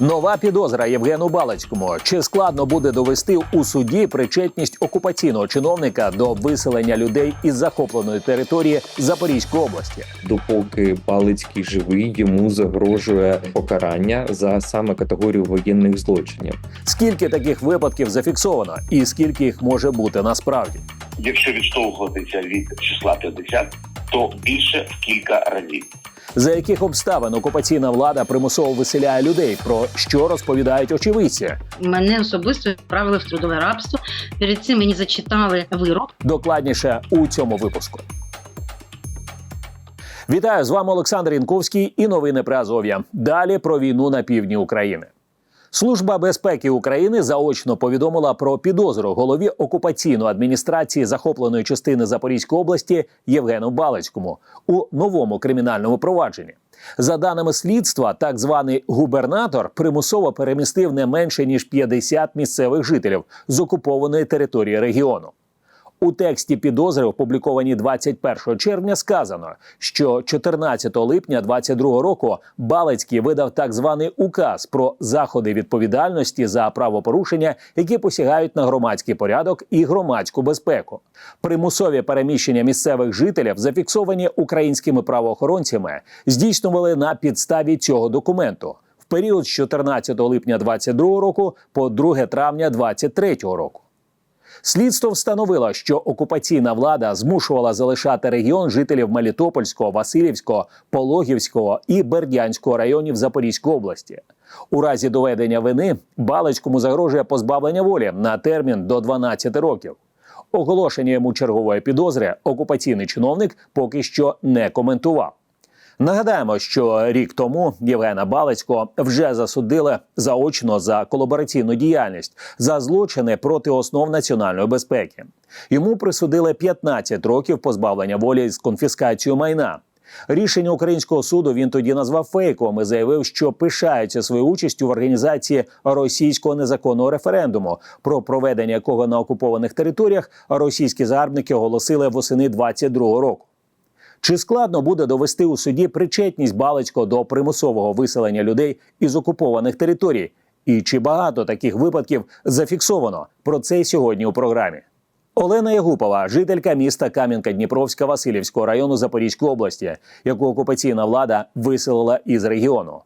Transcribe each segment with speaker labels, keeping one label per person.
Speaker 1: Нова підозра Євгену Балицькому. Чи складно буде довести у суді причетність окупаційного чиновника до виселення людей із захопленої території Запорізької області?
Speaker 2: допоки Балицький живий, йому загрожує покарання за саме категорію воєнних злочинів.
Speaker 1: Скільки таких випадків зафіксовано, і скільки їх може бути насправді?
Speaker 3: Якщо відштовхуватися від числа 50, то більше в кілька разів.
Speaker 1: За яких обставин окупаційна влада примусово виселяє людей, про що розповідають очевидці?
Speaker 4: Мене особисто відправили в трудове рабство. Перед цим мені зачитали вирок.
Speaker 1: Докладніше у цьому випуску. Вітаю з вами Олександр Інковський і новини при Азов'я. Далі про війну на півдні України. Служба безпеки України заочно повідомила про підозру голові окупаційної адміністрації захопленої частини Запорізької області Євгену Балицькому у новому кримінальному провадженні. За даними слідства, так званий губернатор примусово перемістив не менше ніж 50 місцевих жителів з окупованої території регіону. У тексті підозри, опублікованій 21 червня, сказано, що 14 липня 22 року Балицький видав так званий указ про заходи відповідальності за правопорушення, які посягають на громадський порядок і громадську безпеку. Примусові переміщення місцевих жителів, зафіксовані українськими правоохоронцями, здійснювали на підставі цього документу. Період з 14 липня 22 року по 2 травня 23 року. Слідство встановило, що окупаційна влада змушувала залишати регіон жителів Мелітопольського, Васильівського, Пологівського і Бердянського районів Запорізької області. У разі доведення вини Балицькому загрожує позбавлення волі на термін до 12 років. Оголошення йому чергової підозри окупаційний чиновник поки що не коментував. Нагадаємо, що рік тому Євгена Балицького вже засудили заочно за колабораційну діяльність за злочини проти основ національної безпеки. Йому присудили 15 років позбавлення волі з конфіскацією майна. Рішення українського суду він тоді назвав фейковим і заявив, що пишається своєю участю в організації російського незаконного референдуму, про проведення якого на окупованих територіях російські загарбники оголосили восени 22 року. Чи складно буде довести у суді причетність Балицького до примусового виселення людей із окупованих територій? І чи багато таких випадків зафіксовано? Про це сьогодні у програмі. Олена Ягупова, жителька міста Кам'янка-Дніпровська Васильівського району Запорізької області, яку окупаційна влада виселила із регіону.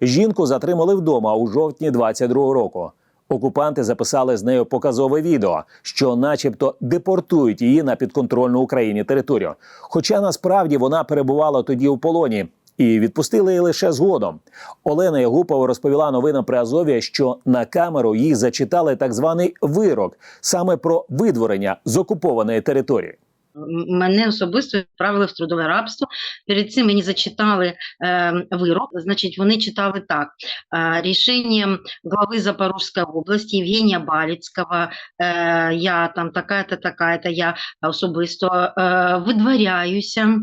Speaker 1: Жінку затримали вдома у жовтні 22 року. Окупанти записали з нею показове відео, що, начебто, депортують її на підконтрольну Україні територію. Хоча насправді вона перебувала тоді у полоні. І відпустили її лише згодом. Олена Ягупова розповіла новинам при Азові, що на камеру їй зачитали так званий вирок саме про видворення з окупованої території.
Speaker 4: М- Мене особисто відправили в трудове рабство. Перед цим мені зачитали е, вирок. Значить, вони читали так: е, рішенням глави Запорізької області Євгенія Баліцького, е, я там така-то, така-то, я особисто е, видворяюся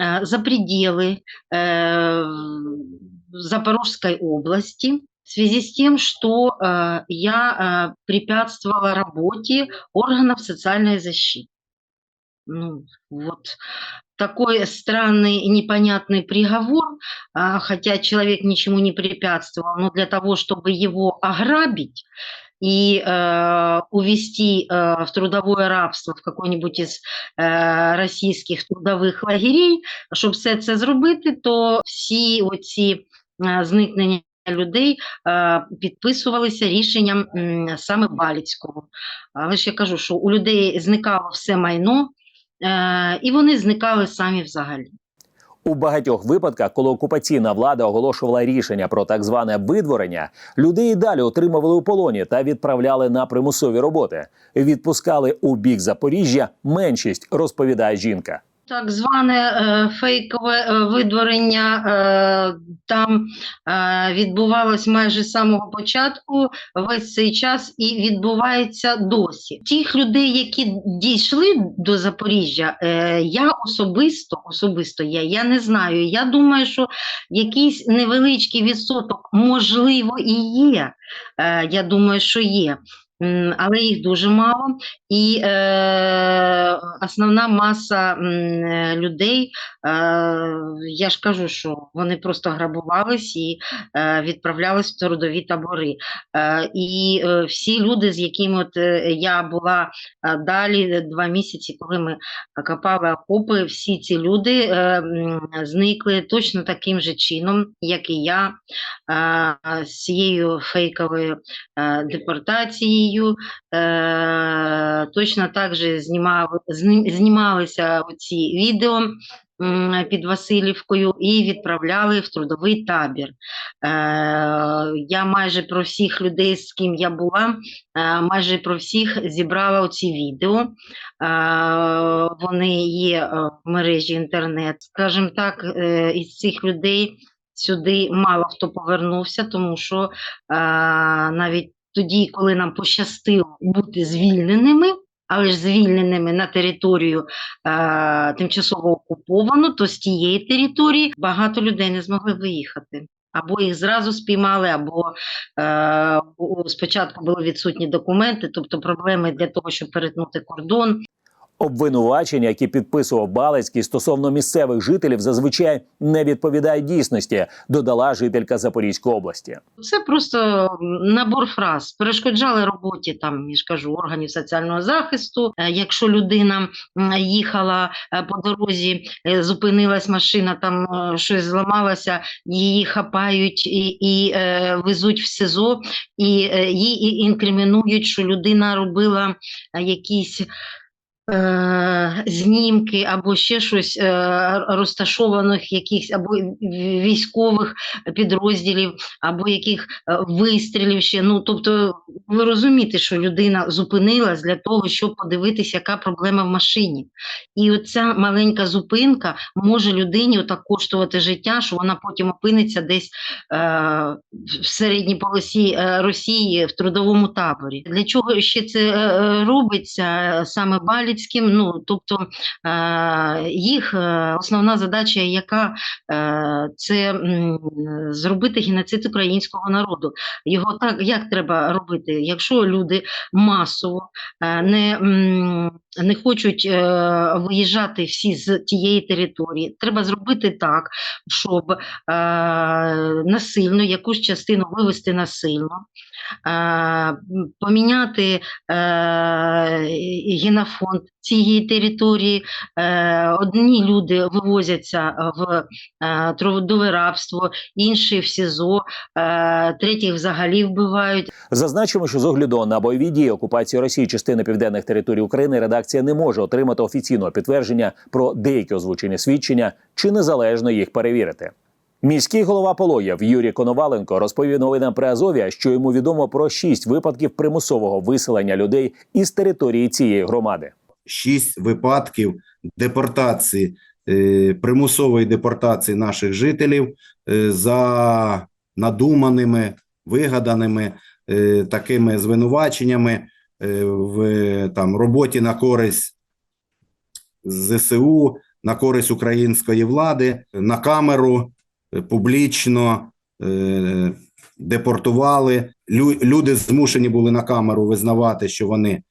Speaker 4: е, за пределы э, Запорожской области в связи с тем, что э, я э, препятствовала работе органов социальной защиты. Ну, вот такой странный и непонятный приговор, а, хотя человек ничему не препятствовал, но для того, чтобы его ограбить и э, увести э, в трудовое рабство в какой-нибудь из е, російських трудових лагерей, щоб все це зробити, то всі оці е, зникнення людей е, підписувалися рішенням м, саме Баліцького. Але ж я кажу, що у людей зникало все майно, е, і вони зникали самі взагалі.
Speaker 1: У багатьох випадках, коли окупаційна влада оголошувала рішення про так зване видворення, людей і далі отримували у полоні та відправляли на примусові роботи. Відпускали у бік Запоріжжя меншість, розповідає жінка.
Speaker 4: Так зване е, фейкове е, видворення е, там відбувалось майже з самого початку, весь цей час і відбувається досі. Тих людей, які дійшли до Запоріжжя, я особисто, особисто я, я не знаю. Я думаю, що якийсь невеличкий відсоток можливо і є. Я думаю, що є. Але їх дуже мало. І е, основна маса е, людей, е, я ж кажу, що вони просто грабувались і е, відправлялись в трудові табори. Е, і е, всі люди, з якими от, е, я була е, далі два місяці, коли ми копали окопи, всі ці люди е, зникли точно таким же чином, як і я, е, з цією фейковою е, депортацією. Е, точно так же знімали, зні- знімалися ці відео під Васильівкою і відправляли в трудовий табір. Е, я майже про всіх людей, з ким я була, е, майже про всіх зібрала оці відео. Е, вони є е, в мережі інтернет. Скажімо так, е, із цих людей сюди мало хто повернувся, тому що е, навіть тоді, коли нам пощастило бути звільненими, але ж звільненими на територію е, тимчасово окуповану, то з тієї території багато людей не змогли виїхати. Або їх зразу спіймали, або е, спочатку були відсутні документи, тобто проблеми для того, щоб перетнути кордон.
Speaker 1: Обвинувачення, які підписував Балицький стосовно місцевих жителів, зазвичай не відповідають дійсності, додала жителька Запорізької області.
Speaker 4: Це просто набор фраз. Перешкоджали роботі там, я ж кажу, органів соціального захисту. Е, Якщо людина їхала е, по дорозі, е, зупинилась машина, там щось зламалося, її хапають і, і везуть в СИЗО, і їй інкримінують, що людина робила якісь. Е, знімки або ще щось е, розташованих якихось або військових підрозділів, або яких е, вистрілів ще. Ну тобто, ви розумієте, що людина зупинилась для того, щоб подивитися, яка проблема в машині. І оця маленька зупинка може людині отак коштувати життя, що вона потім опиниться десь е, в середній полосі е, Росії в трудовому таборі. Для чого ще це е, робиться саме Баліцьким? Ну тобто е, їх е, основна задача, яка е, це зробити геноцид українського народу. Його так як треба робити? Якщо люди масово не, не хочуть виїжджати всі з тієї території, треба зробити так, щоб насильно якусь частину вивести насильно, поміняти е, генофонд цієї території. Е, одні люди вивозяться в е, трудове рабство, інші в СІЗО, е, третіх взагалі вбивають.
Speaker 1: Зазначимо, що з огляду на бойові дії окупації Росії частини південних територій України редакція не може отримати офіційного підтвердження про деякі озвучені свідчення чи незалежно їх перевірити. Міський голова Полоєв Юрій Коноваленко розповів новинам при Азов'я, що йому відомо про шість випадків примусового виселення людей із території цієї громади.
Speaker 5: Шість випадків депортації, е, примусової депортації наших жителів е, за надуманими, вигаданими е, такими звинуваченнями в там, роботі на користь ЗСУ, на користь української влади, на камеру публічно депортували. Люди змушені були на камеру визнавати, що вони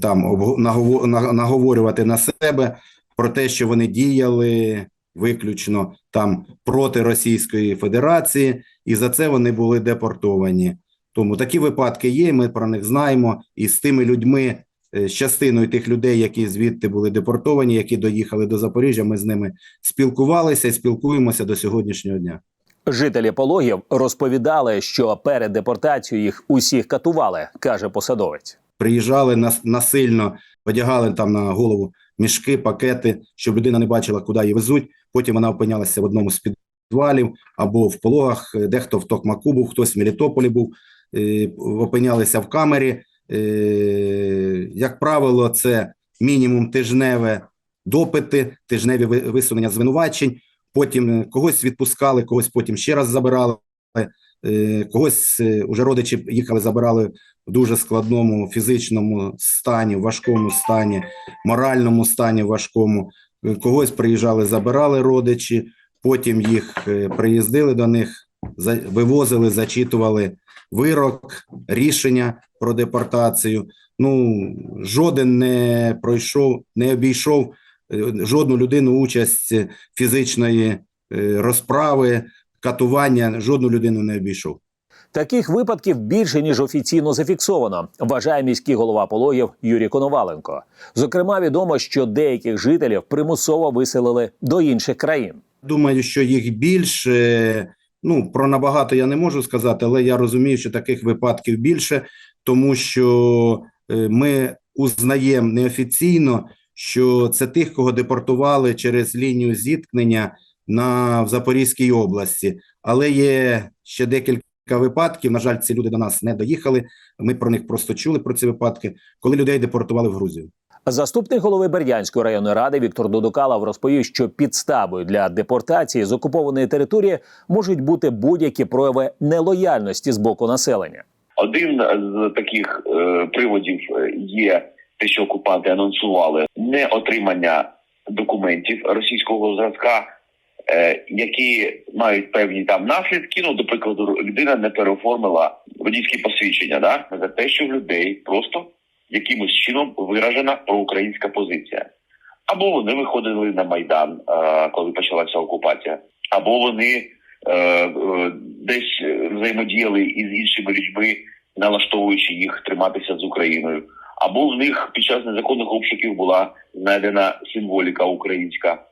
Speaker 5: там обго- наговорювати на себе про те, що вони діяли виключно там проти Російської Федерації, і за це вони були депортовані. Тому такі випадки є. Ми про них знаємо. І з тими людьми, е, з частиною тих людей, які звідти були депортовані, які доїхали до Запоріжжя, ми з ними спілкувалися і спілкуємося до сьогоднішнього дня.
Speaker 1: Жителі Пологів розповідали, що перед депортацією їх усіх катували, каже посадовець.
Speaker 5: Приїжджали нас насильно, одягали там на голову мішки, пакети, щоб людина не бачила, куди її везуть. Потім вона опинялася в одному з підвалів або в пологах, е, дехто в Токмаку був, хтось в Мелітополі був, е, опинялися в камері. Е, Як правило, це мінімум тижневе допити, тижневі ви- висунення звинувачень. Потім когось відпускали, когось потім ще раз забирали. Е, Когось е, уже родичі їхали, забирали в дуже складному фізичному стані, важкому стані, моральному стані важкому. Е, Когось приїжджали, забирали родичі, потім їх приїздили до них вивозили, зачитували вирок, рішення про депортацію. Ну, жоден не пройшов, не обійшов жодну людину участь фізичної розправи, катування, жодну людину не обійшов.
Speaker 1: Таких випадків більше ніж офіційно зафіксовано, вважає міський голова Пологів Юрій Коноваленко. Зокрема, відомо, що деяких жителів примусово виселили до інших країн.
Speaker 5: Думаю, що їх більше. Ну, про набагато я не можу сказати, але я розумію, що таких випадків більше, тому що е, ми узнаємо неофіційно, що це тих, кого депортували через лінію зіткнення на в Запорізькій області. Але є ще декілька випадків. На жаль, ці люди до нас не доїхали. Ми про них просто чули про ці випадки, коли людей депортували в Грузію.
Speaker 1: Заступник голови Бердянської районної ради Віктор Дудукалов розповів, що підставою для депортації з окупованої території можуть бути будь-які прояви нелояльності з боку населення.
Speaker 3: Один з таких е, приводів е, є те, що окупанти анонсували не отримання документів російського зразка, які мають певні там наслідки. Ну, до прикладу, людина не переоформила водійські посвідчення, да за те, що в людей просто якимось чином виражена проукраїнська позиція. Або вони виходили на майдан, е, коли почалася окупація, або вони е, е, десь взаємодіяли із іншими людьми, налаштовуючи їх триматися з Україною, або в них під час незаконних обшуків була знайдена символіка українська,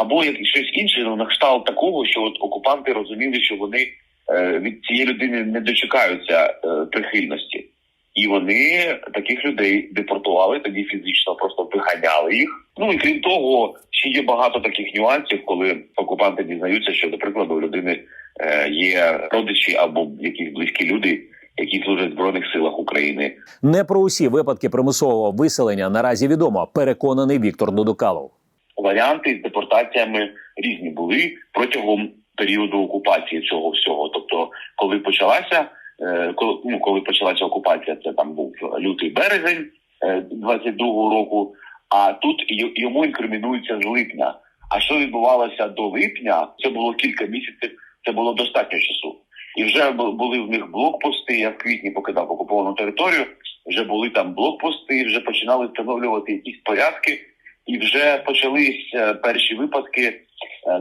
Speaker 3: або як щось інше, ну на кшталт такого, що от окупанти розуміли, що вони е, від цієї людини не дочекаються е, прихильності. І вони таких людей депортували, тоді фізично просто виганяли їх. Ну і крім того, ще є багато таких нюансів, коли окупанти дізнаються, що, до прикладу, у людини е, є родичі або якісь близькі люди, які служать в збройних силах України.
Speaker 1: Не про усі випадки примусового виселення наразі відомо, переконаний Віктор Дудукалов.
Speaker 3: Варіанти з депортаціями різні були протягом періоду окупації цього всього. Тобто, коли почалася, е, коли, ну, коли почалася окупація, це там був лютий березень е, 22-го року. А тут йому інкримінується з липня. А що відбувалося до липня? Це було кілька місяців. Це було достатньо часу. І вже були в них блокпости. Я в квітні покидав окуповану територію. Вже були там блокпости, вже починали встановлювати якісь порядки, і вже почались е, перші випадки е,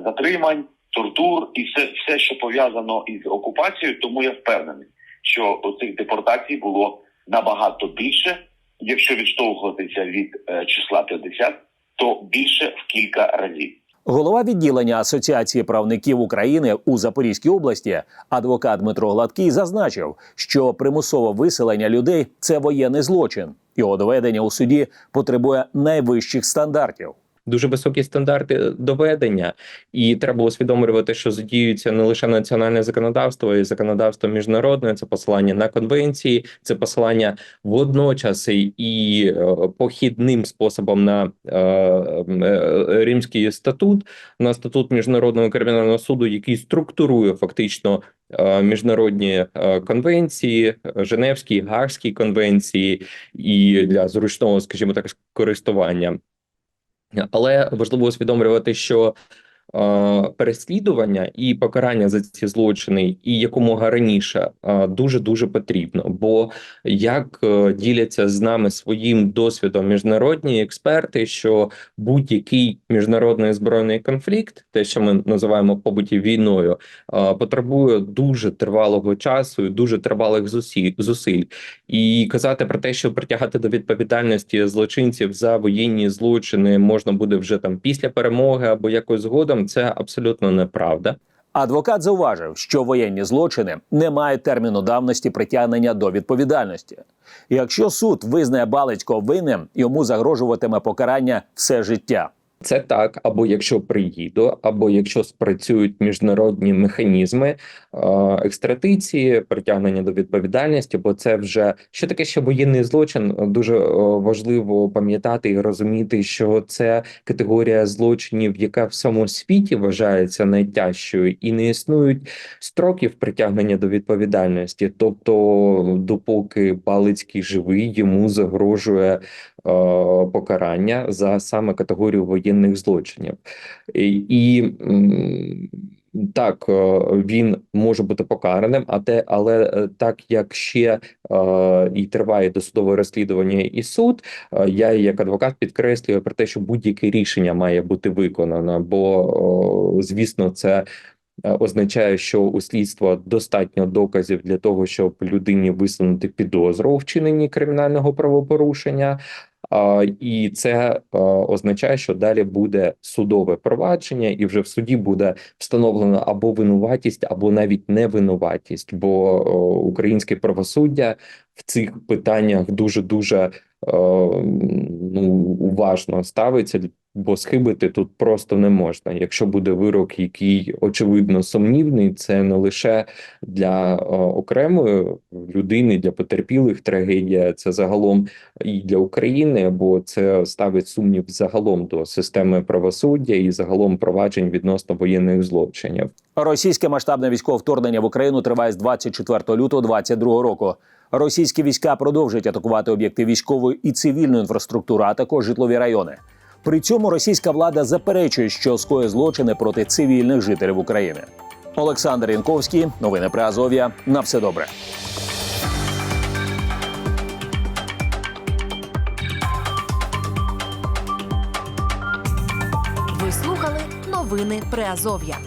Speaker 3: затримань, тортур і все, все, що пов'язано із окупацією. Тому я впевнений, що оцих депортацій було набагато більше. Якщо відштовхуватися від е, числа 50, то більше в кілька разів.
Speaker 1: Голова відділення Асоціації правників України у Запорізькій області, адвокат Дмитро Гладкий, зазначив, що примусове виселення людей це воєнний злочин. Його доведення у суді потребує найвищих стандартів.
Speaker 2: Дуже високі стандарти доведення, і треба усвідомлювати, що задіюється не лише національне законодавство, і законодавство міжнародне, це посилання на конвенції, це посилання водночас і- е, похідним способом на е, е, римський статут, на статут міжнародного кримінального суду, який структурує фактично. Міжнародні конвенції, Женевські, Гаагські конвенції, і для зручного, скажімо так, користування. Але важливо усвідомлювати, що переслідування і покарання за ці злочини, і якомога раніше дуже дуже потрібно. Бо як е, діляться з нами своїм досвідом міжнародні експерти, що будь-який міжнародний збройний конфлікт, те, що ми називаємо побуті війною, потребує дуже тривалого часу і дуже тривалих зусиль. І казати про те, що притягати до відповідальності злочинців за воєнні злочини можна буде вже там після перемоги або якось згодом, це абсолютно неправда.
Speaker 1: Адвокат зауважив, що воєнні злочини не мають терміну давності притягнення до відповідальності. Якщо суд визнає Балицького винним, йому загрожуватиме покарання все життя.
Speaker 2: Це так, або якщо приїду, або якщо спрацюють міжнародні механізми екстрадиції, притягнення до відповідальності, бо це вже що таке ще воєнний злочин. Дуже е, важливо пам'ятати і розуміти, що це категорія злочинів, яка в всьому світі вважається найтяжчою, і не існують строків притягнення до відповідальності. Тобто, допоки Балицький живий, йому загрожує покарання за саме категорію воєнних злочинів. І, Так, е, він може бути покараним, а те, але е, так як ще е, і триває досудове розслідування і суд, е, я як адвокат підкреслюю про те, що будь-яке рішення має бути виконано, бо звісно, це. е, Означає, що у слідства достатньо доказів для того, щоб людині висунути підозру у вчиненні кримінального правопорушення, і це означає, що далі буде судове провадження, і вже в суді буде встановлено або винуватість, або навіть невинуватість, бо українське правосуддя в цих питаннях дуже дуже ну, уважно ставиться, бо схибити тут просто не можна. Якщо буде вирок, який очевидно сумнівний, це не лише для о, окремої людини, для потерпілих трагедія, це загалом і для України, бо це ставить сумнів загалом до системи правосуддя і загалом проваджень відносно воєнних злочинів.
Speaker 1: Російське масштабне військове вторгнення в Україну триває з 24 лютого 2022 року. Російські війська продовжують атакувати об'єкти військової і цивільної інфраструктури, а також житлові райони. При цьому російська влада заперечує, що скоє злочини проти цивільних жителів України. Олександр Янковський, новини при Азов'я. На все добре.
Speaker 6: Ви слухали новини Приазов'я.